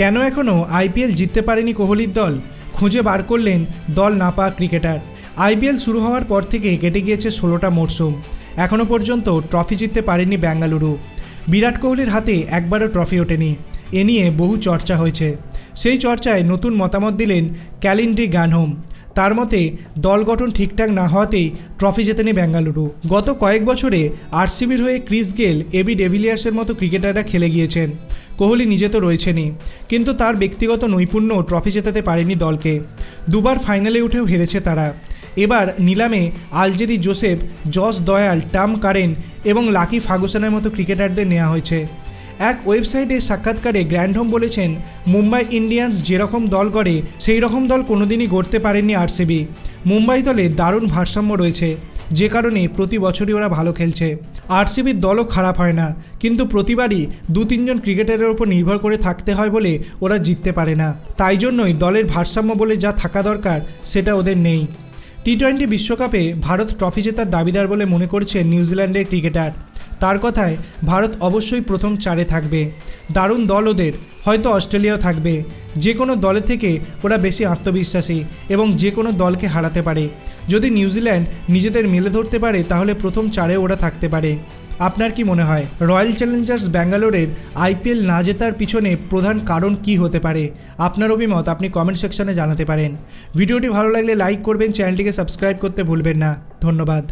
কেন এখনও আইপিএল জিততে পারেনি কোহলির দল? খুঁজে বার করলেন দল না পাওয়া ক্রিকেটার। আইপিএল শুরু হওয়ার পর থেকে কেটে গিয়েছে ষোলোটা মরশুম। এখনও পর্যন্ত ট্রফি জিততে পারেনি বেঙ্গালুরু। বিরাট কোহলির হাতে একবারও ট্রফি ওঠেনি। এ নিয়ে বহু চর্চা হয়েছে। সেই চর্চায় নতুন মতামত দিলেন ক্যালিন্ড্রি গানহোম তার মতে, দল গঠন ঠিকঠাক না হওয়াতেই ট্রফি জেতেনি বেঙ্গালুরু। গত কয়েক বছরে আরসিবির হয়ে ক্রিস গেল, এবি ডেভিলিয়ার্সের মতো ক্রিকেটাররা খেলে গিয়েছেন। কোহলি নিজে তো রয়েছেনই। কিন্তু তার ব্যক্তিগত নৈপুণ্য ট্রফি জেতাতে পারেনি দলকে। দুবার ফাইনালে উঠেও হেরেছে তারা। এবার নিলামে আলজেরি জোসেফ, জস দয়াল, টাম কারেন এবং লাকি ফাগুসানের মতো ক্রিকেটারদের নেওয়া হয়েছে। এক ওয়েবসাইটে সাক্ষাৎকারে গ্র্যান্ডহোম বলেছেন, মুম্বাই ইন্ডিয়ান্স যেরকম দল গড়ে, সেই রকম দল কোনোদিনই গড়তে পারেনি আরসিবি। মুম্বাই দলে দারুণ ভারসাম্য রয়েছে। যে কারণে প্রতি বছরই ওরা ভালো খেলছে। আরসিবির দলও খারাপ হয় না, কিন্তু প্রতিবারই দু তিনজন ক্রিকেটারের ওপর নির্ভর করে থাকতে হয় বলে ওরা জিততে পারে না। তাই জন্যই দলের ভারসাম্য বলে যা থাকা দরকার সেটা ওদের নেই। টি টোয়েন্টি বিশ্বকাপে ভারত ট্রফি জেতার দাবিদার বলে মনে করছে নিউজিল্যান্ডের ক্রিকেটার। তার কথায়, ভারত অবশ্যই প্রথম চারে থাকবে। দারুণ দল ওদের, হয়তো অস্ট্রেলিয়াও থাকবে। যে কোনো দলের থেকে ওরা বেশি আত্মবিশ্বাসী এবং যে কোনো দলকে হারাতে পারে। যদি নিউজিল্যান্ড নিজেদের মেলে ধরতে পারে, তাহলে প্রথম চারে ওরা থাকতে পারে। আপনার কি মনে হয়, রয়্যাল চ্যালেঞ্জার্স ব্যাঙ্গালোরের আইপিএল না জেতার পিছনে প্রধান কারণ কি হতে পারে? আপনার অভিমত আপনি কমেন্ট সেকশনে জানাতে পারেন। ভিডিওটি ভালো লাগলে লাইক করবেন, চ্যানেলটিকে সাবস্ক্রাইব করতে ভুলবেন না। ধন্যবাদ।